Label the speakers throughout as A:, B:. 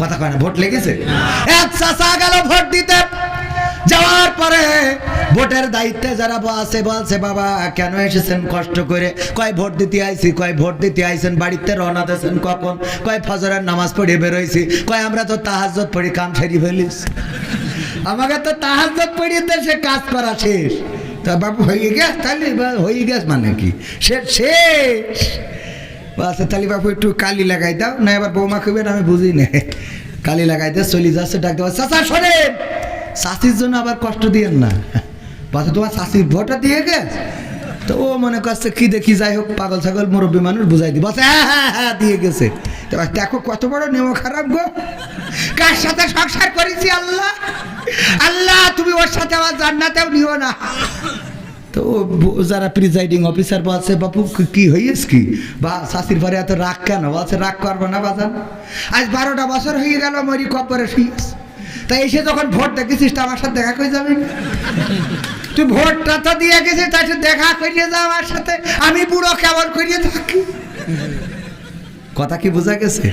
A: কথা কয় না, ভোট লেগেছে? এক গেল ভোট দিতে। যাওয়ার পরে ভোটের দায়িত্বে যারা আছে বলছে, বাবা, কেন এসেছেন কষ্ট করে? কয় ভোট দিতে আইছি, কয় ভোট দিতে আইছেন, বাড়িতে রওনা দিয়েছেন কখন? কয় ফজরের নামাজ পড়ে বেরোইছি, কয় আমরা তো তাহাজ্জত পড়ি কাম সেরি ফেলিস। আমাকে তো তাহাজ্জত পড়িতে সে কাজ করা শেষ। তা বাবু হয়ে গেছ? তাহলে হয়ে গেছ মানে কি? সে শেষ। আচ্ছা তাহলে বাবু একটু কালি লাগাই দাও, না এবার বৌমা খুবেন আমি বুঝি না কালি লাগাই দিয়ে চলে যাচ্ছে ডাক দেওয়া, চাচা শোনেন শাশির জন্য আবার কষ্ট দিয়েন না। বাচ্চা তোমার শাশির ভোটটা দিয়ে গেছ। তো ও মনে করছে, কি দেখি, যাই হোক, পাগল ছাগল, মুরব্বী মানুষ, বুঝাই দি। বলছে হ্যাঁ হ্যাঁ হ্যাঁ দিয়ে গেছে। তো দেখো কত বড় নেমো খারাপ গো। কার সাথে সংসার করেছি আল্লাহ? আল্লাহ, তুমি ওর সাথে আমার জান্নাতেও নিও না। তো যারা প্রিজাইডিং অফিসার বলছে বাপু, কি- হইস কি? বা শাশির পরে এত রাগ কেন? বলছে রাগ করব না, বাজান। আজ বারোটা বছর হয়ে গেল, মরি কপরে শুয়েছ তাই এসে যখন ভোট দেখেছিস, তো আমার সাথে দেখা করে যাবি? তুই ভোটটা তো দিয়ে গেছিস তাই দেখা করিয়ে যা আমার সাথে। আমি বুড়ো কেমন করিয়ে থাকি? কথা কি বোঝা গেছে?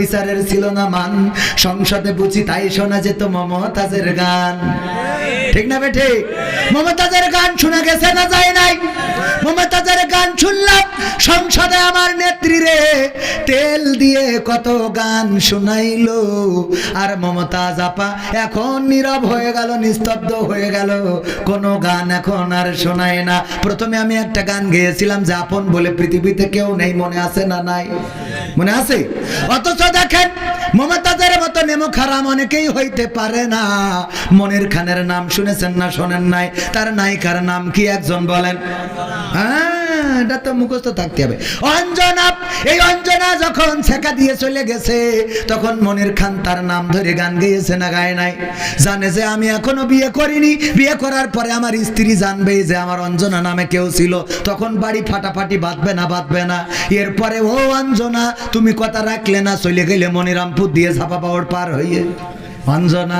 A: বিচারের ছিল না মান। সংসদে বুঝি তাই শোনা যেত মমতাজের গান। ঠিক না বেঠে মমতাজের গান শোনা গেছে না যায় নাই? মমতাজের গান শুনলাম তেল দিয়ে কত গান শোনাইলো। আর মমতা জাপা এখন নীরব হয়ে গেল, নিস্তব্ধ হয়ে গেল। কোনো গান এখন আর শোনায় না। প্রথমে আমি একটা গান গেয়েছিলাম যে আপন বলে পৃথিবীতে কেউ নেই, মনে আছে না নাই? মনে আছে? অথচ দেখেন, মমতাজের মতো নেমো খারাম অনেকেই হইতে পারে না। মনের খানের নাম শুনেছেন না শোনেন নাই? তার নায়িকার নাম কি একজন বলেন? হ্যাঁ? এটা তো মুখস্থ থাকতে হবে। অঞ্জনা, এই অঞ্জনা যখন ছেকা দিয়ে চলে গেছে, তখন মনির খান তার নাম ধরে গান গেয়েছে না গায় নাই। জানে যে আমি এখনও বিয়ে করিনি। বিয়ে করার পরে আমার স্ত্রী জানবে যে আমার অঞ্জনা নামে কেউ ছিল। তখন বাড়ি ফাটাফাটি বাঁধবে না বাঁধবে না। এরপরে, ও অঞ্জনা, তুমি কথা রাখলে না? চলে গেলে মনিরামপুর দিয়ে ঝাপা পাওয়ার পার হইয়ে। অঞ্জনা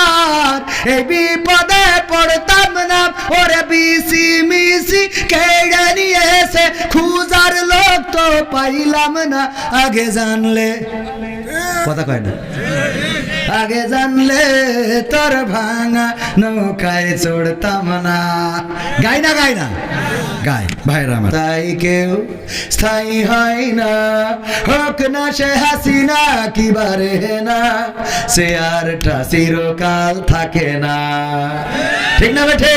A: আর এই বিপদে পড়তাম না ওরে বিসি মিসি কেড়ে নিয়ে এসে খুঁজার লোক তো পাইলাম না। আগে জানলে কথা কয় না। আগে জানলে তোর ভাঙা নৌকায় চড়তাম না। গাই না গাই না। গাই। ভাইরা তাই কেউ স্থায়ী হয় না। হোক না সে হাসিনা কি বারে না। সে আর চিরকাল থাকে না। ঠিক না বেঠে?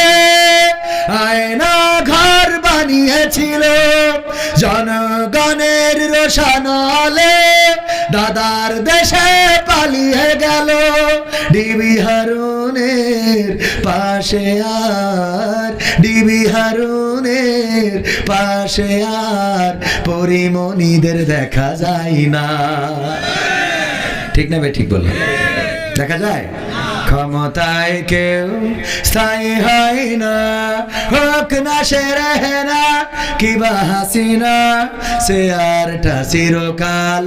A: দাদার দেশে পালিয়ে গেল। ডিবি হারুনের পাশে আর, ডিবি হারুনের পাশে আর, পরিমণিদের দেখা যায় না। ঠিক না ভাই ঠিক বললাম। দেখা যায়? ক্ষমতায় কেউ স্থায়ী হয় না, হোক না সে রেহে না কিবা হাসিনা, সে আরটা চিরকাল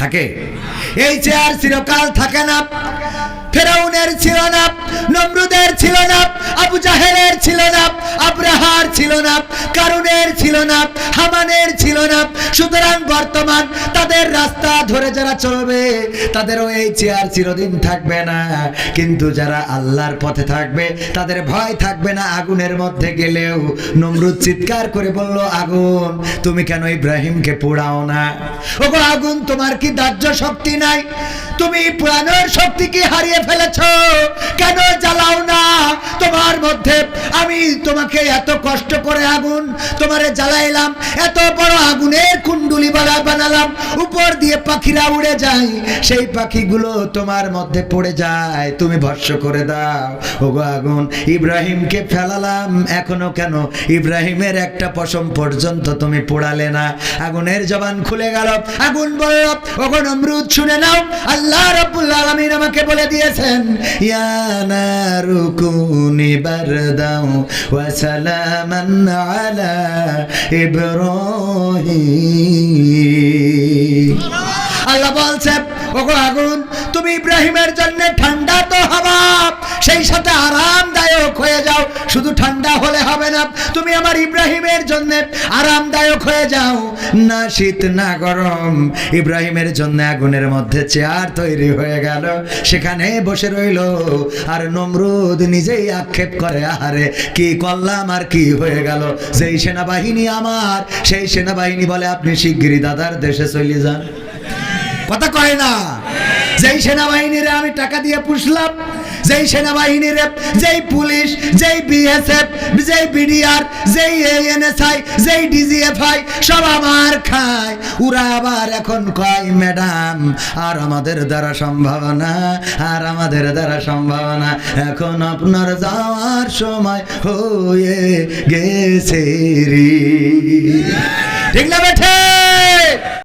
A: থাকে। এই চেয়ার চিরকাল থাকে না ফেরাউনের ছিল না, নমরুদের ছিল না, আবু জাহেলের ছিল না, আব্রাহার ছিল না, কারুনের ছিল না, হামানের ছিল না। সুতরাং বর্তমান তাদের রাস্তা ধরে যারা চলবে, তাদেরও এই চেয়ার চিরদিন থাকবে না। কিন্তু যারা আল্লাহর পথে থাকবে, তাদের ভয় থাকবে না আগুনের মধ্যে গেলেও। নমরুদ চিৎকার করে বলল, আগুন, তুমি কেন ইব্রাহিমকে পোড়াও না? ওগো, আগুন তোমার কি দাহ্য শক্তি নাই? তুমি পুরানোর শক্তি কি হারিয়ে ফেলেছ? কেন জ্বালাও না? তোমার মধ্যে আমি তোমাকে এত কষ্ট করে আগুন তোমারে জ্বালাইলাম, এত বড় আগুনের কুণ্ডুলি বাড়া বানালাম, উপর দিয়ে পাখিরা উড়ে যায়, সেই পাখিগুলো তোমার মধ্যে পড়ে যায়। তুমি ভস্য করে দাও। ওগো আগুন, ইব্রাহিমকে ফেলালাম, এখনও কেন? ইব্রাহিমের একটা পশম পর্যন্ত তুমি পোড়ালে না। আগুনের জবান খুলে গেল। আগুন বলল, ওগো নমরুদ, শুনে নাও। আল্লাহ রাব্বুল আলামিন আমাকে বলে দিয়েছেন ইয়া নারুকুনি বারদাও ওয়া সালামান আলা ইব্রাহিম। আল্লাহ বলছে ওগো আগুন, তুমি ইব্রাহিমের জন্য ঠান্ডা তো হবা সেই সাথে আরামদায়ক হয়ে যাও। শুধু ঠান্ডা হলে হবে না, তুমি আমার ইব্রাহিমের জন্য আরামদায়ক হয়ে যাও। না শীত, না গরম, ইব্রাহিমের জন্য আগুনের মধ্যে চেয়ার তৈরি হয়ে গেল। সেখানে বসে রইল, আর নমরুদ নিজেই আক্ষেপ করে, আহারে, কি করলাম আর কি হয়ে গেল? যেই সেনাবাহিনী আমার, সেই সেনাবাহিনী বলে, আপনি শিগগিরই দাদার দেশে চলে যান। কথা কয় না? যেই সেনাবাহিনীরে আমি টাকা দিয়ে পুষলাম, যেই সেনাবাহিনীরে, যেই পুলিশ, যেই বিএসএফ যেই বিডিআর যেই এএনএসআই যেই ডিজিএফআই সব আমার খায়। ওরা আবার এখন কয়, ম্যাডাম, আর আমাদের দ্বারা সম্ভাবনা আর আমাদের দ্বারা সম্ভাবনা এখন আপনার যাওয়ার সময় হয়ে গেছে রে। ঠিক না বেঠে?